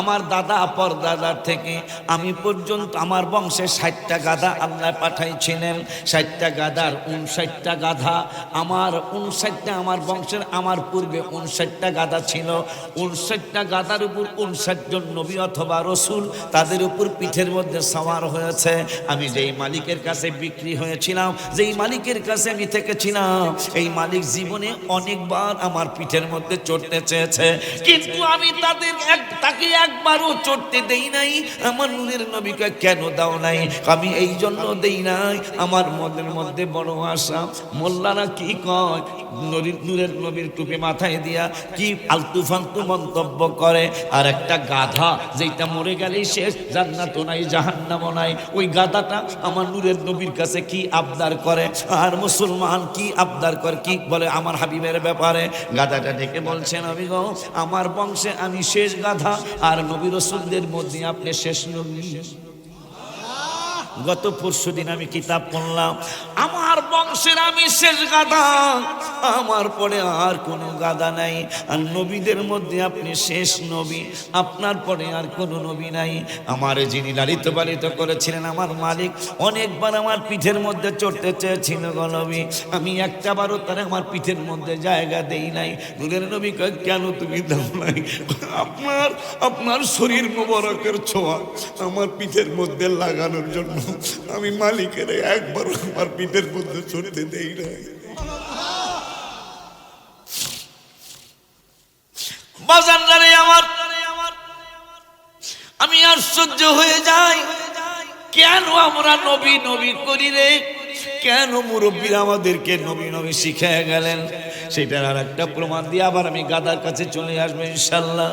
আমার দাদা পরদাদার থেকে আমি পর্যন্ত আমার বংশে ষাটটা গাধা আল্লাহ পাঠাইছিলেন। ষাটটা গাধার উনষাটটা গাধা, আমার উনষাটটা আমার বংশের, আমার পূর্বে উনষাটটা গাধা ছিল। উনষাটটা গাধার উপর উনষাট জন নবী অথবা রসুল তাদের উপর পিঠের মধ্যে সওয়ার হয়েছে। আমি যেই মালিকের কাছে বিক্রি হয়েছিলাম, যেই মালিকের কাছে আমি থেকেছিলাম, এই মালিক জীবনে অনেকবার আমার পিঠের মধ্যে চড়তে চেয়েছে। কিন্তু আমি তাদের এক তাকে একবারও চড়তে দেই নাই। আমার নূরের নবীকে কেন দাও নাই? আমি এই জন্য দেই নাই। আমার মনের মধ্যে বড় আশা। মোল্লারা কি কয়? নূরের- নবীর টুপি মাথায় দিয়া কি ফালতু মন্তব্য করে? আর একটা গাধা যেটা মরে গেলেই শেষ। জান্নাত নাই জাহান্নাম নাই। ওই গাধাটা আমার নূরের নবীর কাছে কি আবদার করে? আর মুসলমান কি আবদার করে? কি বলে আমার হাবিবের ব্যাপারে? গাধাটা ডেকে বলছেন আমি গো, আমার বংশে আমি শেষ গাধা। আর নবী রসুলদের মধ্যে আপনি শেষ নবী। গত পরশু দিন আমি কিতাব পড়লাম, আমার বংশের আমি শেষ গাদা আমার পরে আর কোনো গাদা নাই। আর নবীদের মধ্যে আপনি শেষ নবী, আপনার পরে আর কোনো নবী নাই। আমার যিনি লালিত পালিত করেছিলেন, আমার মালিক, অনেকবার আমার পিঠের মধ্যে চড়তে চেয়েছিল গো নবী। আমি একটা বারও তার আমার পিঠের মধ্যে জায়গা দেই নাই। নূরের নবী কেন তুমি নাই? আপনার আপনার শরীর মোবারকের ছোঁয়া, আমার পিঠের মধ্যে লাগানোর জন্য আমি মালিকের একবার আমার পিঠের মধ্যে চড়তে দেই নাই। বাজারে আমার, আমি আশ্চর্য হয়ে যাই। কেন আমরা নবী নবী করি রে? কেন মুরব্বীরা আমাদেরকে নবী নবী শিখিয়ে গেলেন? সেটার আর একটা প্রমাণ দিয়ে আবার আমি গাদার কাছে চলে আসব ইনশাল্লাহ।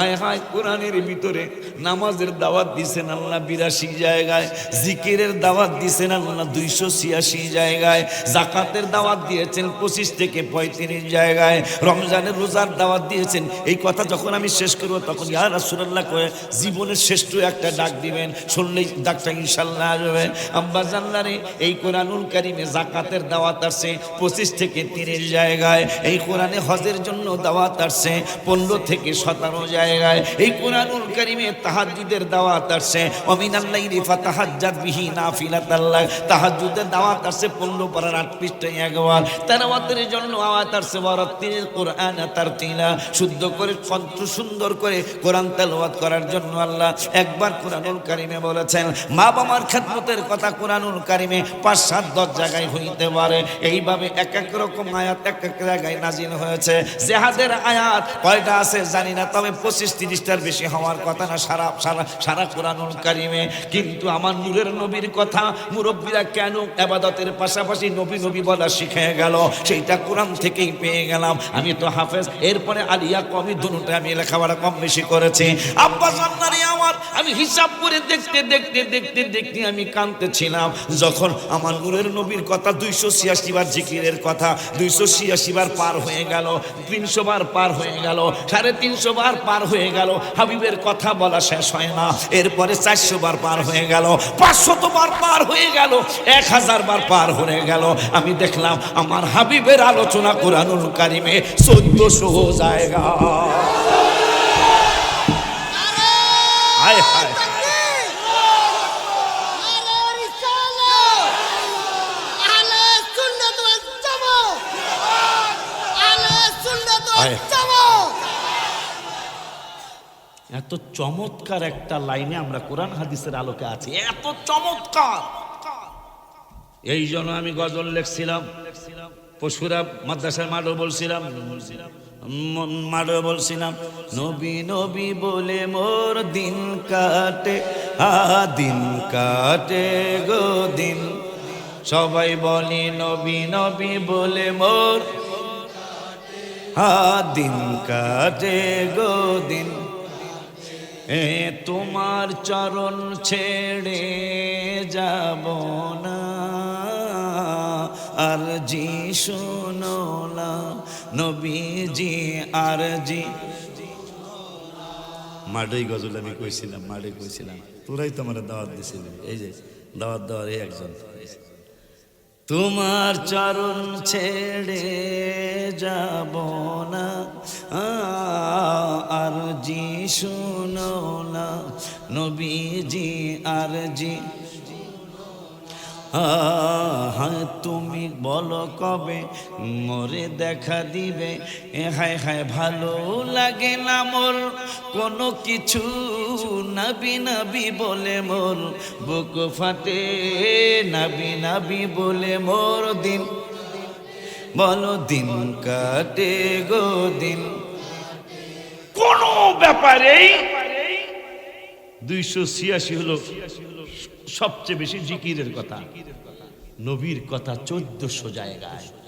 আয় হায়, কোরআনের ভিতরে নামাজের দাওয়াত দিছেন আল্লাহ বিরাশি জায়গায়, জিকিরের দাওয়াত দিছেন আল্লাহ দুইশো ছিয়াশি জায়গায় জাকাতের দাওয়াত দিয়েছেন পঁচিশ থেকে পঁয়ত্রিশ জায়গায়, রমজানের রোজার দাওয়াত দিয়েছেন। এই কথা যখন আমি শেষ করব তখন ইয়া রাসূলুল্লাহ করে জীবনের শ্রেষ্ঠ একটা ডাক দিবেন, শুনলেই ডাকটা ইনশাল্লাহ আসবে। আব্বা জানলারে এই কোরআনুল কারিমে জাকাতের দাওয়াত আসছে পঁচিশ থেকে তিরিশ জায়গায়। এই কোরআনে হজের জন্য দাওয়াত আসছে পনেরো থেকে সতেরো জায়গায়। এই কোরআনুল কারিমে তাহাজ্জুদের দাওয়াত আসছে অমিনাল্লাই রিফা তাহাজ্জাদ বিহি নাফিলাতাল্লাহ। তাহাজ্জুদের দাওয়াত আসছে পনেরো পারার আট পৃষ্ঠায় একবার। তেলাওয়াতের জন্য আওয়াত আসছে বরাত্তির কোরআন তার তিলা শুদ্ধ করে, কণ্ঠ সুন্দর করে কোরআন তেলাওয়াত করার জন্য আল্লাহ একবার কোরআনুল কারিমে বলেছেন, মা বাবার খেদমতের কথা কোরআনুল কারিমে পাঁচ সাত দশ জায়গায় হইতে পারে। এইভাবে এক এক রকম আয়াত, এক এক জায়গায় নাজিল হয়েছে। জেহাদের আয়াত কয়টা আছে জানি না, তবে পঁচিশ তিরিশটার বেশি হওয়ার কথা না সারা সারা সারা কোরআনুল কারিমে। কিন্তু আমার নূরের নবীর কথা মুরব্বীরা কেন আবাদতের পাশাপাশি নবী নবী বলা শিখে গেল? সেইটা কোরআন থেকেই পেয়ে গেলাম। আমি তো হাফেজ, এরপরে আলিয়া কমি দুটা আমি লেখাপড়া কম বেশি করেছি। আব্বা জান্নারি আমার, আমি হিসাব করে দেখতে দেখতে দেখতে দেখতে আমি কাঁদতেছিলাম যখন আমার নূরের নবীর কথা দুইশো ছিয়াশি বার জিকিরের কথা, দুইশো ছিয়াশি বার পার হয়ে গেল, তিনশো বার পার হয়ে গেল, সাড়ে তিনশো বার পার হয়ে গেল, হাবিবের কথা বলা শেষ হয় না। এরপরে চারশো বার পার হয়ে গেল, পাঁচশত বার পার হয়ে গেল, এক হাজার বার পার হয়ে গেল। আমি দেখলাম আমার হাবিবের আলোচনা কোরআনুল কারিমে চোদ্দশো জায়গা হায় হায় আয়। এত চমৎকার একটা লাইনে আমরা কোরআন হাদিসের আলোকে আছি। এত চমৎকার। এই জন্য আমি গজল লেখছিলাম। পশুরা মাদ্রাসার মাঠও বলছিলাম। ম- মাঠও বলছিলাম, নবী নবী বলে মোর দিন কাটে আ দিন কাটে গো দিন। সবাই বলি, নবী নবী বলে মোর দিন কাটে গো দিন। এ তোমার চরণ ছেড়ে যাব না। আর জি শুনো না, নবীজি, আর জি মাঠেই গজল আমি কইছিলাম মাঠে কইছিলাম। তোরাই তো আমার দাওয়াত দিছিলি এই যে, দাওয়াত দেওয়ার এই একজন। তোমার চরণ ছেড়ে যাব না। আর জি শুনো না নবীজি আর জি। হ্যাঁ তুমি বলো কবে? মরে দেখা দিবে। এ হায় হায়, ভালো লাগে না মোর। কোনো কিছু নাবি নাবি বলে মোর। বুক ফাটে নাবি নাবি বলে মোর দিন। বলো দিন কাটে গো দিন। কোনো ব্যাপারেই দুইশো ছিয়াশি হলো সবচেয়ে বেশি জিকিরের কথা। নবীর কথা চোদ্দশো জায়গায়।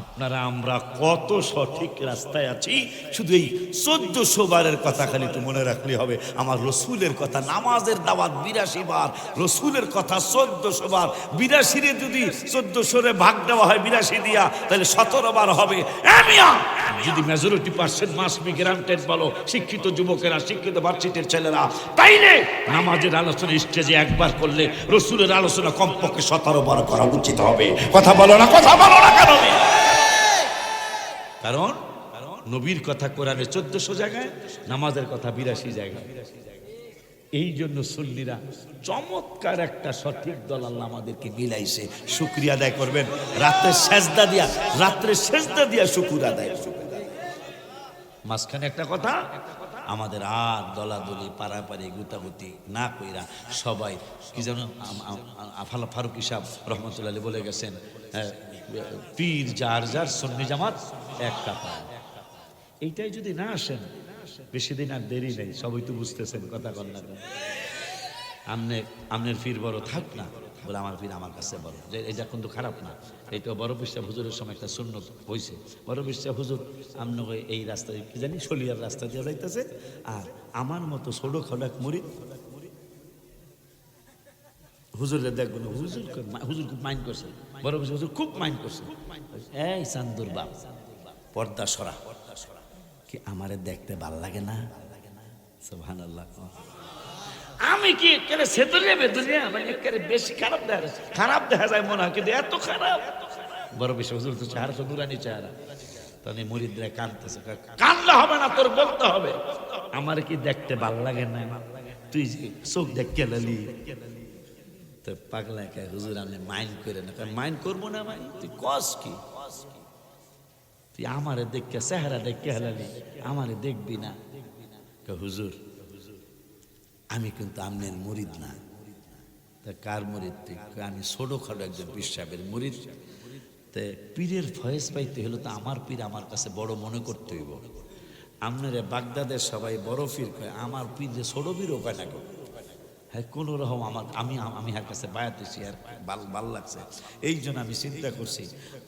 আপনারা, আমরা কত সঠিক রাস্তায় আছি? শুধু এই চোদ্দশো বারের কথা খালি একটু মনে রাখলে হবে। আমার রসুলের কথা, নামাজের দাওয়াত বিরাশি বার। রসুলের কথা চোদ্দশো বার বিরাশিরে যদি চোদ্দশোরে ভাগ দেওয়া হয়, বিরাশি দিয়া, তাহলে সতেরো বার হবে! যদি মেজরিটি পার্সেন্ট মাস বি গ্রান্টেড বলো, শিক্ষিত যুবকেরা, শিক্ষিত ভার্সিটির ছেলেরা, তাইলে নামাজের আলোচনা স্টেজে একবার করলে রসুলের আলোচনা কমপক্ষে সতেরো বার করা উচিত হবে। কথা বলো না, কথা বলো না কেন কারণ নবীর কথা কোরআনে চোদ্দশো জায়গায়, নামাজের কথা বিরাশি জায়গায়। এই জন্য সুন্নিরা চমৎকার একটা সঠিক দল আল্লাহ আমাদেরকে মিলাইছে, শুক্রিয়া আদায় করবেন। রাত্রে সেজদা দিয়া, রাত্রে সেজদা দিয়া শুকুর আদায় মাঝখানে একটা কথা আমাদের আর দলাদলি পাড়াপাড়ি গুতাগুতি না কইরা সবাই কি যেন আফালা ফারুক ইসাব রহমতুল্লাহ বলে গেছেন হ্যাঁ, পীর যার যার সন্নি জামাত এক কাতা এইটাই যদি না আসেন বেশি দিন আর দেরি নেই সবাই তো বুঝতেছেন কথা কন্যা আমনে আমনের ফির বড় থাক না। বলে আমার পীর আমার কাছে বড় যে এটা কিন্তু খারাপ না। এইটা বড় বিশ্বাস হুজুরের সময় একটা শূন্য হয়েছে বড় বিশ্বাস হুজুর ওই এই রাস্তা কি জানি সলিয়ার রাস্তা দিয়ে যাইতেছে। আর আমার মতো ছোট খোলাক মুড়ি হুজুরের দেখব না হুজুর হুজুর খুব মাইন্ড করছে। বড় বিশ্বাস হুজুর খুব মাইন্ড করছে। এই চান্দুর বাপ, পর্দা সরা। পর্দা সরা কি আমারে দেখতে ভালো লাগে না? সুবহানাল্লাহ আমি কি একেবারে সেতুলিয়া বেতুলিয়া মানে একেবারে বেশি খারাপ দেখা যায় খারাপ দেখা যায় মনে হয়, কিন্তু এত খারাপ। বড় বেশি হুজুর তো চেহারা তো নুরানি চেহারা। তাহলে মুরিদরা কানতেছে কানলে হবে না তোর, বলতে হবে। আমার কি দেখতে ভালো লাগে না? তুই চোখ দেখ কেলালি। তো পাগলা কে হুজুর আমি মাইন্ড করে না। মাইন্ড করব না ভাই, তুই কস কি? তুই আমারে দেখকে চেহারা দেখকে হেলালি, আমারে দেখবি না। হুজুর আমি কিন্তু আমনের মরিদ না। তা কার মরিদ? আমি ছোটখাটো একজন বিশ্বাবের মরিদ। তে পীরের ভয়েস পাইতে হলো তো আমার পীর আমার কাছে বড় মনে করতে হইব। আপনারা বাগদাদের সবাই বড় পীর কয়, আমার পীর যে ছোট পীরও কয় না হ্যাঁ কোনো রকম আমার, আমি আমি হার কাছে বায়াত দিছি, আর ভালো ভালো লাগছে। এই জন্য আমি চিন্তা করছি,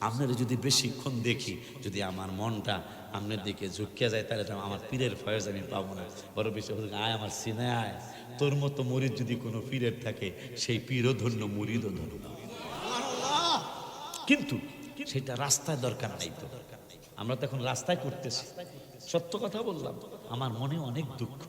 আপনারা যদি বেশিক্ষণ দেখি, যদি আমার মনটা আপনার দিকে ঝুঁকিয়া যায়, তাহলে আমার পীরের ফয়েজ আমি পাবো না। বড় বেশি আয় আমার সিনে আয়। তোর মতো মুরিদ যদি কোনো পীরের থাকে, সেই পীরও ধন্য, মুরিদও ধন্য। কিন্তু সেটা রাস্তায় দরকার নাই তো। আমরা তো এখন রাস্তায় করতেছি। সত্য কথা বললাম, আমার মনে অনেক দুঃখ।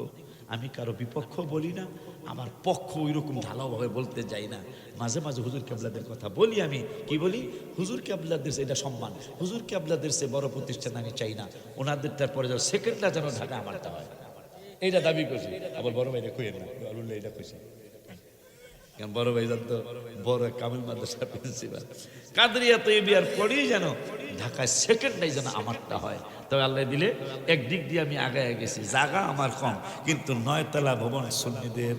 আমি কারও বিপক্ষ বলি না, আমার পক্ষ ওই রকম ঢালাওভাবে বলতে যাই না। মাঝে মাঝে হুজুর কেবলাদের কথা বলি আমি। কি বলি? হুজুর কেবলাদের এটা সম্মান। হুজুর কেবলাদের সে বড় প্রতিষ্ঠান আমি চাই না। ওনাদের তারপরে যেন সেকেন্ডটা যেন ঢাকা আমারটা হয়। এইটা দাবি করছি। আবার বড় ভাইরা কইেন না। এটা কইছি। বড় ভাই জানতো? বড় কামিল মাদ্রাসার প্রিন্সিপাল কাদরিয়া তো এই বিয়ার পরেই যেন ঢাকায় সেকেন্ডটাই যেন আমারটা হয়। তবে আল্লাহ দিলে একদিক দিয়ে আমি আগায় গেছি। জায়গা আমার কম কিন্তু নয়তলা ভবন সুন্নিদের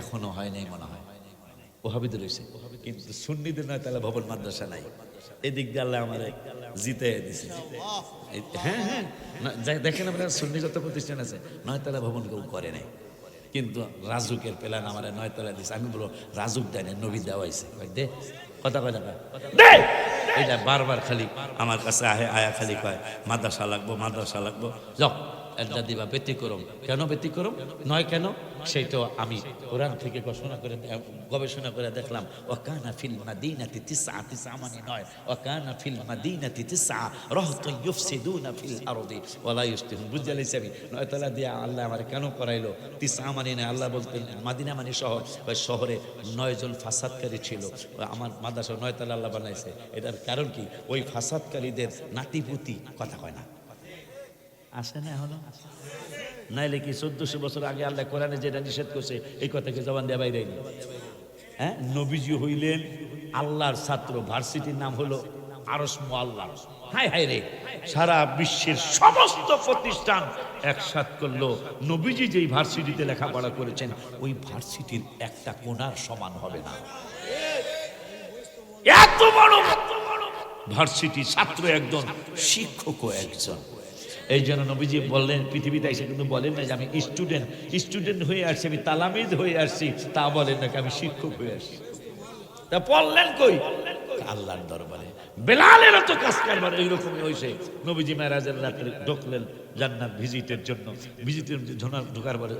এখনও হয় নাই মনে হয়। ওহাবিদ রয়েছে কিন্তু সুন্নিদের নয়তলা ভবন মাদ্রাসা নাই। এদিক দিয়ে আল্লাহ আমার জিতে দিছে। হ্যাঁ হ্যাঁ। দেখেন আমরা সুন্নি যত প্রতিষ্ঠান আছে নয়তলা ভবন কেউ করে নাই। কিন্তু রাজুকের প্ল্যান আমার নয়তলা দিছে। আমি বলব রাজুক দেয় না নবী দেওয়া হয়েছে। দে কথা কয়, দে! এটা বারবার খালি আমার কাছে আহে আয়া খালি কয় মাদ্রাসা লাগবো মাদ্রাসা লাগবো। যাও। একটা দিবা, ব্যতিক্রম। কেন ব্যতিক্রম? নয় কেন? সেই তো আমি কোরআন থেকে ঘোষণা করে গবেষণা করে দেখলাম, ওয়াকানা ফিল মাদিনাতি তিসআ তিসআ মানে নয়। ওয়াকানা ফিল মাদিনাতি তিসআ রাহতুন ইউফসিদুনা ফিল আরদি ওয়ালা ইউসলিহুন বুঝাল হিসাবে নয় তালা দিয়া আল্লাহ আমার কেন করাইলো? তিসআ মানে না আল্লাহ বলতেন, মাদিনা মানে শহর ওই শহরে নয়জন ফাসাদকারী ছিল। আমার মাদ্রাসা নয়তলা আল্লাহ বানাইছে। এটার কারণ কি? ওই ফাসাদকারীদের নাতিপুতি কথা কয় না। আসে না এখনও? নাইলে কি চোদ্দশো বছর আগে আল্লাহ কোরআনে যেটা নিষেধ করছে, এই কথাকে জবান দেওয়া বাইরে হ্যাঁ? নবীজি হইলেন আল্লাহর ছাত্র। ভার্সিটির নাম হলো আরস আল্লাহ হাই হাই রে! সারা বিশ্বের সমস্ত প্রতিষ্ঠান একসাথ করল। নবীজি যেই ভার্সিটিতে লেখাপড়া করেছেন, ওই ভার্সিটির একটা কোনার সমান হবে না। এত বড় ভার্সিটি ছাত্র একজন, শিক্ষকও একজন। এই জন্য নবীজি বললেন, পৃথিবীতে এসে কিন্তু বলেন না যে আমি স্টুডেন্ট স্টুডেন্ট হয়ে আসছি, আমি তালামিদ হয়ে আসছি। তা বলেন নাকি আমি শিক্ষক হয়ে আসছি। তা পড়লেন কই? আল্লাহর দরবারে। বেলালের তো কাজ কারবার এইরকমই হয়েছে নবীজি মেরাজের রাতে ঢুকলেন জান্নাত ভিজিটের জন্য। ভিজিটের জন্য ঢোকার পরে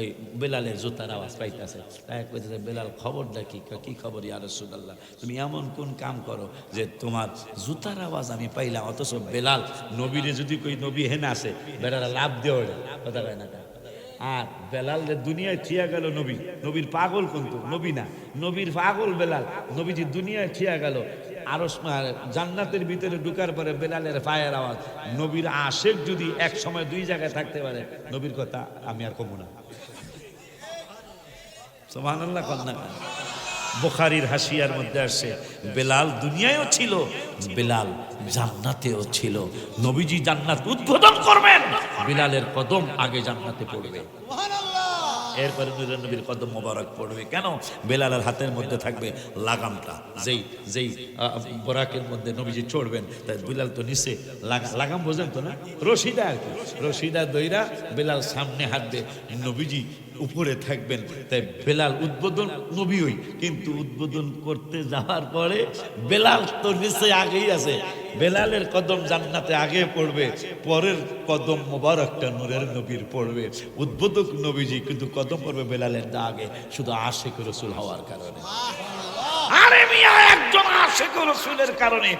এই বেলালের জুতার আওয়াজ পাইতেছে। তাই কইতেছে বেলাল কি? কয়, কি খবর ইয়া রাসূলুল্লাহ? তুমি এমন কোন কাম করো যে তোমার জুতার আওয়াজ আমি পাইলাম? অথচ বেলাল নবীরে যদি কই নবী হেন আসে বেলাল লাভ দেওয়া কথা কয় না আর বেলাল দুনিয়ায় থিয়া গেল নবী। নবীর পাগল কিন্তু নবী না। নবীর পাগল বেলাল। নবীজি দুনিয়ায় থিয়া গেল। জান্নাতের ভিতরে ঢুকার পরে বেলালের পায়ের আওয়াজ, নবীর আশেক যদি এক সময় দুই জায়গায় থাকতে পারে, নবীর কথা আমি আর কমু না। কন্যা বুখারির হাসিয়ার মধ্যে আসছে, বেলাল দুনিয়ায়ও ছিল, বেলাল জান্নাতেও ছিল। নবীজি জান্নাত উদ্বোধন করবেন, বেলালের কদম আগে জান্নাতে পড়বে। এরপরে নূরের নবীর কদম মোবারক পড়বে। কেন? বেলালের হাতের মধ্যে থাকবে লাগামটা। যেই যেই বরাকের মধ্যে নবীজি চড়বেন, তাই বিলাল তো নিচে লাগা- লাগাম বোঝেন তো না? রশিদা আর কি। রশিদা দইরা বেলাল সামনে হাত হাঁটবে, নবীজি উপরে থাকবেন, তাই বেলাল উদ্বোধন নবীই কিন্তু উদ্বোধন করতে যাওয়ার পরে বেলাল তো নিচে আগেই আছে। বেলালের কদম জান্নাতে আগে পড়বে, পরের কদম মোবারকটা নূরের নবীর পড়বে। উদ্বোধক নবীজি কিন্তু কদম পড়বে বেলালের দা আগে শুধু আশেক রসুল হওয়ার কারণে। একজন রসুলের কারণে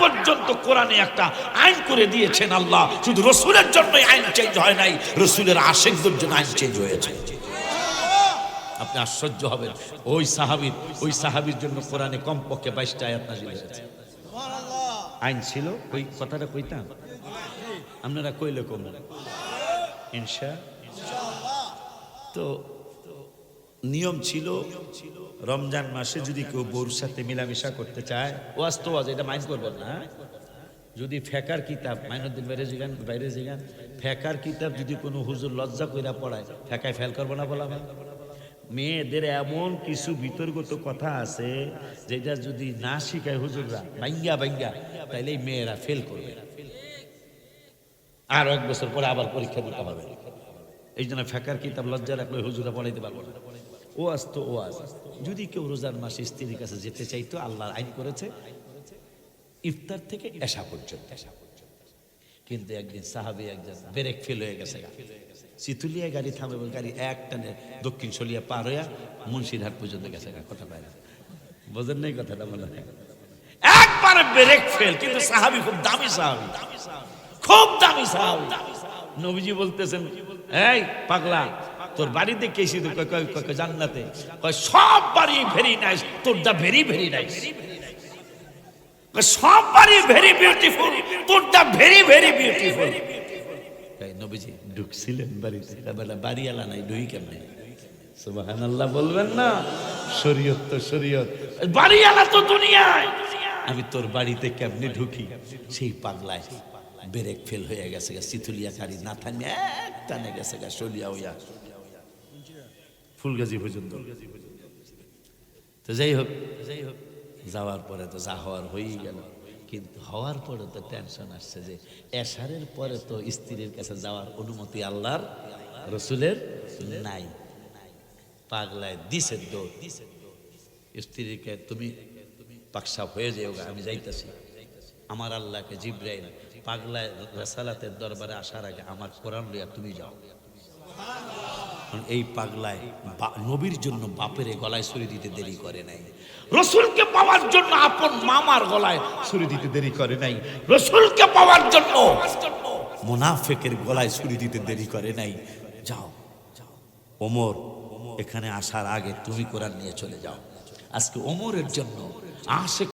পর্যন্ত কোরআনে একটা আইন করে দিয়েছেন আল্লাহ। শুধু রসুলের জন্যই আইন চেঞ্জ হয় নাই, রসুলের আইন চেঞ্জ হয়েছে। আপনি আশ্চর্য হবেন। ওই সাহাবির ওই সাহাবির জন্য কোরআনে কমপক্ষে বাইশটা আয়াত নাজিল হয়েছে। আইন ছিল ওই কথাটা কইতাম। আপনারা কইলে কম। ইনশা। তো নিয়ম ছিল, রমজান মাসে যদি কেউ বউর সাথে মিলামিশা করতে চায়, ওয়াজ তো ওয়াজ, এটা মাইন্ড করবেন না? যদি ফেকার কিতাব, মাইনুদ্দিন বাইরে জিগান বাইরে জিগান ফেকার কিতাব যদি কোনো হুজুর লজ্জা কইরা পড়ায়, ফেকায় ফেল করব না বলা মেয়েদের এমন কিছু বিতর্কত কথা আছে, যেটা যদি না শিখায় হুজুররা, বাইঙ্গা বাইঙ্গা। তাইলে এই মেয়েরা ফেল করবে। আর এক বছর পরে আবার পরীক্ষা দিতে হবে। এই জন্য ফেকার কিতাব লজ্জা রাখলে হুজুরা পড়াইতে পারব না। ও আসতো ও আস যদি কেউ রোজার মাসে স্ত্রীর কাছে যেতে চাইতো আল্লাহ আইন করেছে। ইফতার থেকে এসা পর্যন্ত। কিন্তু একদিন সাহাবি একজন ব্রেক ফেল হয়ে গেছে চিতুলিয়া গাড়ি থামে গাড়ি এক টানে দক্ষিণ সলিয়া পার হইয়া মুন্সিরহাট পর্যন্ত গেছে কথা পায় না? বোঝেন নাই কথাটা মনে হয়? একবারে ব্রেক ফেল কিন্তু সাহাবি খুব দামি সাহাবি। খুব দামি সাহাবি। নবীজি বলতেছেন, এই পাগলা, তোর বাড়িতে কেসি তো জান্নাতে? সব বাড়ি ভেরি নাইস তোর দা ভেরি ভেরি নাইস সব বাড়ি ভেরি বিউটিফুল তোরটা ভেরি ভেরি বিউটিফুল নবীজি ঢুকছিলেন বাড়িতে বেলা বাড়িওয়ালা নাই ঢুই কেমনে সুবহানাল্লাহ বলবেন না? শরীয়ত তো শরীয়ত। বাড়িওয়ালা তো দুনিয়ায়। আমি তোর বাড়িতে কেমনে ঢুকি? সেই পাগলায় ব্রেক ফেল হয়ে গেছে গা গাড়ি না থামে এক টানে গেছে গা, সলিয়া হইয়া। ফুলগাজি পর্যন্ত। তো যাই হোক যাই হোক যাওয়ার পরে তো যা হওয়ার হয়েই গেল। কিন্তু হওয়ার পরে তো টেনশন আসছে যে এশারের পরে তো স্ত্রীর কাছে যাওয়ার অনুমতি আল্লাহর, রসুলের নাই। পাগলায় দিছে দৌড়। স্ত্রীকে তুমি পাকসাপ হয়ে যেও আমি যাইতাছি। আমার আল্লাহকে জিব্রাইল পাগলায় রেসালাতের দরবারে আসার আগে আমার কোরআন লইয়া তুমি যাও। এই পাগলায় নবীর জন্য বাপের গলায় ছুরি দিতে দেরি করে নাই। রসুলকে পাওয়ার জন্য আপন মামার গলায় ছুরি দিতে দেরি করে নাই। রসুলকে পাওয়ার জন্য মোনাফেকের গলায় ছুরি দিতে দেরি করে নাই। যাও। ওমর, এখানে আসার আগে তুমি কোরআন নিয়ে চলে যাও। আজকে ওমরের জন্য আশে